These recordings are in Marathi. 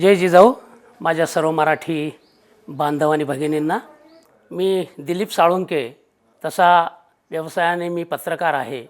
जय जिजाऊ माझ्या सर्व मराठी बांधव आणि भगिनींना. मी दिलीप साळुंके तसा व्यवसायाने मी पत्रकार आहे.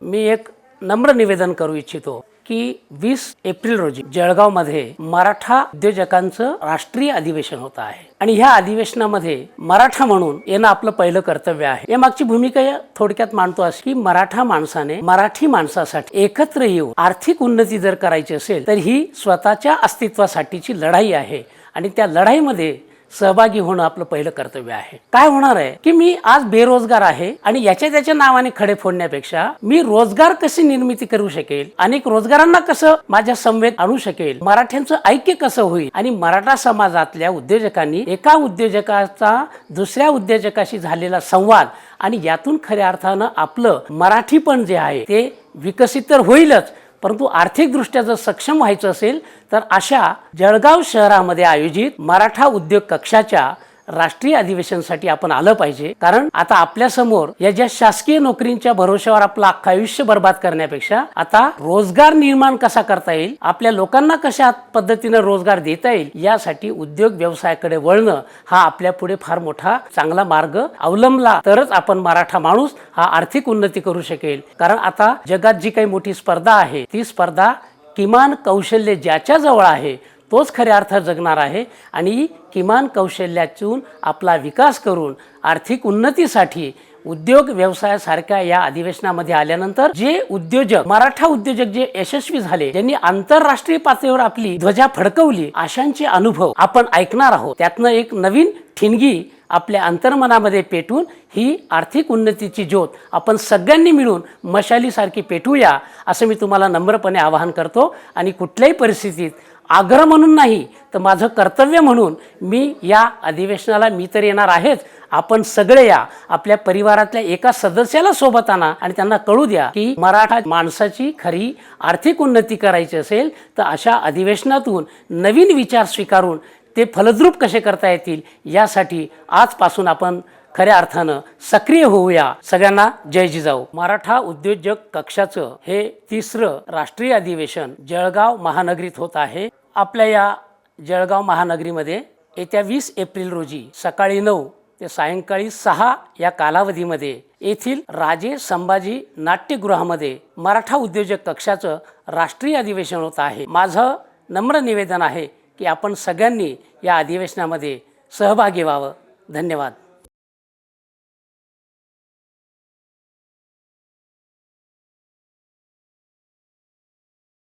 मी एक नम्र निवेदन करू इच्छितो की वीस एप्रिल रोजी जळगावमध्ये मराठा उद्योजकांचं राष्ट्रीय अधिवेशन होत आहे. आणि ह्या अधिवेशनामध्ये मराठा म्हणून येणं आपलं पहिलं कर्तव्य आहे. या मागची भूमिका या थोडक्यात मांडतो अशी की मराठा माणसाने मराठी माणसासाठी एकत्र येऊन आर्थिक उन्नती जर करायची असेल तर ही स्वतःच्या अस्तित्वासाठीची लढाई आहे. आणि त्या लढाईमध्ये सहभागी होणं आपलं पहिलं कर्तव्य आहे. काय होणार आहे? की मी आज बेरोजगार आहे आणि याच्या त्याच्या नावाने खडे फोडण्यापेक्षा मी रोजगार कशी निर्मिती करू शकेल? अनेक रोजगारांना कसं माझ्या संवेद आणू शकेल? मराठ्यांचं ऐक्य कसं होईल? आणि मराठा समाजातल्या उद्योजकांनी एका उद्योजकाचा दुसऱ्या उद्योजकाशी झालेला संवाद आणि यातून खऱ्या अर्थानं आपलं मराठीपण जे आहे ते विकसित तर होईलच परंतु आर्थिकदृष्ट्या जर सक्षम व्हायचं असेल तर अशा जळगाव शहरामध्ये आयोजित मराठा उद्योग कक्षाच्या राष्ट्रीय अधिवेशनासाठी आपण आलं पाहिजे. कारण आता आपल्यासमोर या ज्या शासकीय नोकरींच्या भरोश्यावर आपलं अख्खं आयुष्य बर्बाद करण्यापेक्षा आता रोजगार निर्माण कसा करता येईल आपल्या लोकांना कशा पद्धतीनं रोजगार देता येईल यासाठी उद्योग व्यवसायाकडे वळणं हा आपल्या पुढे फार मोठा चांगला मार्ग अवलंबला तरच आपण मराठा माणूस हा आर्थिक उन्नती करू शकेल. कारण आता जगात जी काही मोठी स्पर्धा आहे ती स्पर्धा किमान कौशल्य ज्याच्या जवळ आहे तोच खऱ्या अर्थात जगणार आहे आणि किमान कौशल्यातून आपला विकास करून आर्थिक उन्नतीसाठी उद्योग व्यवसायासारख्या या अधिवेशनामध्ये आल्यानंतर जे उद्योजक मराठा उद्योजक जे यशस्वी झाले ज्यांनी आंतरराष्ट्रीय पातळीवर आपली ध्वजा फडकवली अशांचे अनुभव आपण ऐकणार आहोत. त्यातनं एक नवीन ठिणगी आपल्या अंतर्मनामध्ये पेटून ही आर्थिक उन्नतीची ज्योत आपण सगळ्यांनी मिळून मशालीसारखी पेटूया असं मी तुम्हाला नम्रपणे आवाहन करतो. आणि कुठल्याही परिस्थितीत आग्रह म्हणून नाही तर माझं कर्तव्य म्हणून मी या अधिवेशनाला मी तर येणार आहेच. आपण सगळे या आपल्या परिवारातल्या एका सदस्याला सोबत आणा आणि त्यांना कळू द्या की मराठा माणसाची खरी आर्थिक उन्नती करायची असेल तर अशा अधिवेशनातून नवीन विचार स्वीकारून ते फलद्रूप कसे करता येतील यासाठी आजपासून आपण खऱ्या अर्थानं सक्रिय होऊया. सगळ्यांना जय जिजाऊ. मराठा उद्योजक कक्षाचं हे तिसरं राष्ट्रीय अधिवेशन जळगाव महानगरीत होत आहे. आपल्या या जळगाव महानगरीमध्ये येत्या वीस एप्रिल रोजी सकाळी नऊ ते सायंकाळी सहा या कालावधीमध्ये येथील राजे संभाजी नाट्यगृहामध्ये मराठा उद्योजक कक्षाचं राष्ट्रीय अधिवेशन होत आहे. माझं नम्र निवेदन आहे की आपण सगळ्यांनी या अधिवेशनामध्ये सहभागी व्हावं. धन्यवाद.